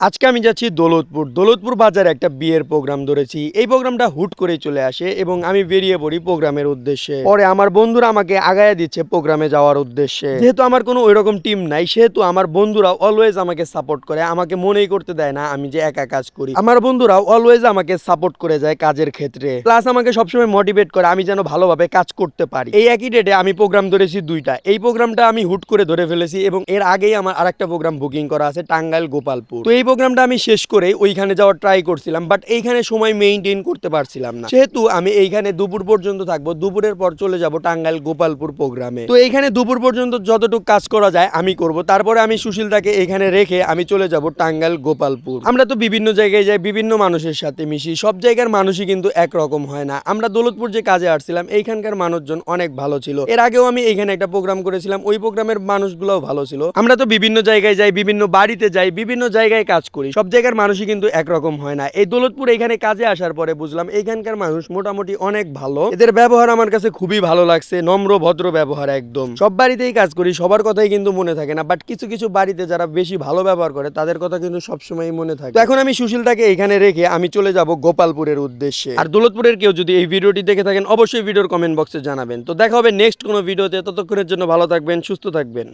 আজকে আমি যাচ্ছি দৌলতপুর। দৌলতপুর বাজারে একটা বিয়ের প্রোগ্রাম ধরেছি। এই প্রোগ্রামটা হুট করে চলে আসে এবং আমি বেরিয়ে পড়ি প্রোগ্রামের উদ্দেশ্যে। পরে আমার বন্ধুরা আমাকে আগায় দিচ্ছে প্রোগ্রামে যাওয়ার উদ্দেশ্যে। যেহেতু আমার কোনো ওইরকম টিম নাই, সেহেতু আমার বন্ধুরা অলওয়েজ আমাকে সাপোর্ট করে। আমাকে মনেই করতে দেয় না আমি যে একা কাজ করি। আমার বন্ধুরা অলওয়েজ আমাকে সাপোর্ট করে যায় কাজের ক্ষেত্রে। প্লাস আমাকে সবসময় মোটিভেট করে আমি যেন ভালোভাবে কাজ করতে পারি। এই একই ডেটে আমি প্রোগ্রাম ধরেছি দুইটা। এই প্রোগ্রামটা আমি হুট করে ধরে ফেলেছি এবং এর আগেই আমার আরেকটা প্রোগ্রাম বুকিং করা আছে টাঙ্গাইল গোপালপুর তো এই প্রোগ্রামটা আমি শেষ করে ওইখানে যাওয়ার ট্রাই করছিলাম বাট এইখানে সময় মেইনটেইন করতে পারছিলাম না। সেহেতু আমি এইখানে দুপুর পর্যন্ত থাকব, দুপুরের পর চলে যাব টাঙ্গাইল গোপালপুর প্রোগ্রামে। তো এইখানে দুপুর পর্যন্ত যতটুকু কাজ করা যায় আমি করব। তারপরে আমি সুশীলটাকে এখানে রেখে আমি চলে যাব টাঙ্গাইল গোপালপুর। আমরা তো বিভিন্ন জায়গায় যাই, বিভিন্ন মানুষের সাথে মিশি, সব জায়গার মানুষই কিন্তু একরকম হয় না। আমরা দৌলতপুর যে কাজে আসছিলাম, এইখানকার মানুষজন অনেক ভালো ছিল। এর আগেও আমি এখানে একটা প্রোগ্রাম করেছিলাম, ওই প্রোগ্রামের মানুষগুলোও ভালো ছিল। আমরা তো বিভিন্ন জায়গায় যাই, বিভিন্ন বাড়িতে যাই, বিভিন্ন জায়গায় কাজ করি, সব জায়গার মানুষই কিন্তু একরকম হয় না। এই দৌলতপুর এখানে কাজে আসার পরে বুঝলাম এখানকার মানুষ মোটামুটি অনেক ভালো। এদের ব্যবহার আমার কাছে খুবই ভালো লাগছে, নম্র, ভদ্র ব্যবহার একদম। সব বাড়িতেই কাজ করি, সবার কথাই কিন্তু মনে থাকে না বাট কিছু কিছু বাড়িতে যারা বেশি ভালো ব্যবহার করে, তাদের কথা কিন্তু সবসময় মনে থাকে। এখন আমি সুশীলটাকে এখানে রেখে আমি চলে যাব গোপালপুরের উদ্দেশ্যে। আর দৌলতপুরের কেউ যদি এই ভিডিওটি দেখে থাকেন, অবশ্যই ভিডিওর কমেন্ট বক্সে জানাবেন। তো দেখা হবে নেক্সট কোনো ভিডিওতে, ততক্ষণের জন্য ভালো থাকবেন, সুস্থ থাকবেন।